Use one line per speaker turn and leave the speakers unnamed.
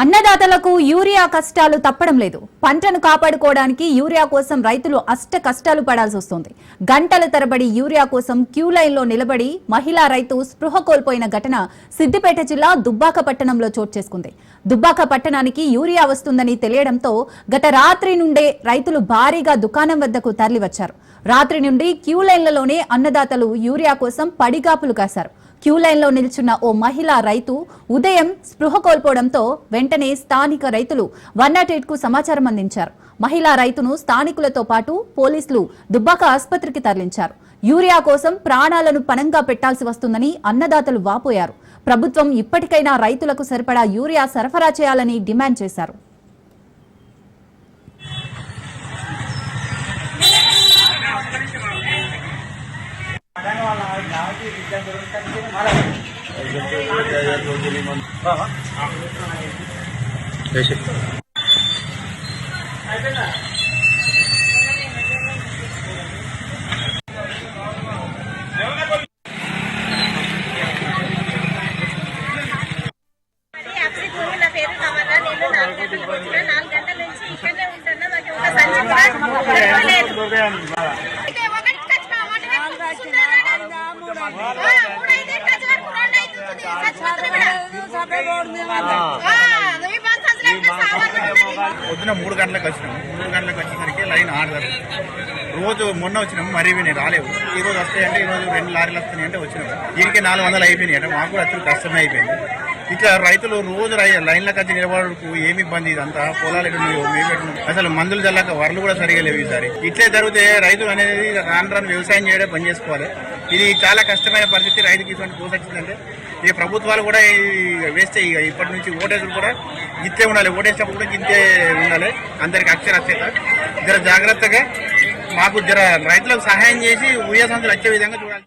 అన్నదాతలకు urea కష్టాలు తప్పడం లేదు. పంటను కాపాడుకోవడానికి యూరియా కోసం రైతులు అష్ట కష్టాలు పడాల్సి వస్తుంది. గంటల తరబడి యూరియా కోసం క్యూ లైన్లో నిలబడి మహిళా రైతు స్పృహ కోల్పోయిన ఘటన సిద్దిపేట జిల్లా దుబ్బాక పట్టణంలో చోటు చేసుకుంది. దుబ్బాక పట్టణానికి యూరియా వస్తుందని తెలియడంతో గత రాత్రి నుండే రైతులు భారీగా దుకాణం వద్దకు తరలివచ్చారు. రాత్రి నుండి క్యూ లైన్లలోనే అన్నదాతలు యూరియా కోసం పడిగాపులు కాశారు. క్యూ లైన్లో నిల్చున్న ఓ మహిళా రైతు ఉదయం స్పృహ కోల్పోవడంతో వెంటనే స్థానిక రైతులు వన్ నాట్కు సమాచారం అందించారు. మహిళా రైతును స్థానికులతో పాటు పోలీసులు దుబ్బాక ఆసుపత్రికి తరలించారు. యూరియా కోసం ప్రాణాలను పణంగా పెట్టాల్సి వస్తుందని అన్నదాతలు వాపోయారు. ప్రభుత్వం ఇప్పటికైనా రైతులకు సరిపడా యూరియా సరఫరా చేయాలని డిమాండ్ చేశారు.
నాలుగు గంటలకు వచ్చిన నాలుగు గంటల నుంచి ఇక్కడనే ఉంటున్నా నాకు ఒక సంచి కూడా
పొద్దున మూడు గంటలకు వచ్చినాం. మూడు గంటలకు వచ్చేసరికి లైన్ ఆడదారు రోజు మొన్న వచ్చినాం మరి ఇవి నేను రాలేవు. ఈ రోజు వస్తాయంటే ఈ రోజు రెండు లారీలు వస్తాయి అంటే వచ్చినాం. దీనికి నాలుగు వందలు అయిపోయినాయి అంటే మాకు కూడా అసలు కష్టమే అయిపోయింది. ఇట్లా రైతులు రోజు రై- లైన్లకు వచ్చి నిలబడకు ఏమి ఇబ్బంది ఇదంతా? పొలాలు ఎటున్నాయో మేము అసలు మందులు చల్లక వరలు కూడా సరిగా లేవు ఈసారి. ఇట్లే జరిగితే రైతులు అనేది రాను రాను వ్యవసాయం చేయడం పని చేసుకోవాలి. ఇది చాలా కష్టమైన పరిస్థితి రైతుకి ఇటువంటి కోసొచ్చిందంటే ఈ ప్రభుత్వాలు కూడా వేస్తే ఇక ఇప్పటి నుంచి ఓటేసులు కూడా గిత్తే ఉండాలి. ఓటేసినప్పుడు కూడా గింతే ఉండాలి. అందరికి అక్షరాస్యత. జర జాగ్రత్తగా మాకు జర రైతులకు సహాయం చేసి ఉయ్య సంస్థలు వచ్చే విధంగా చూడాలి.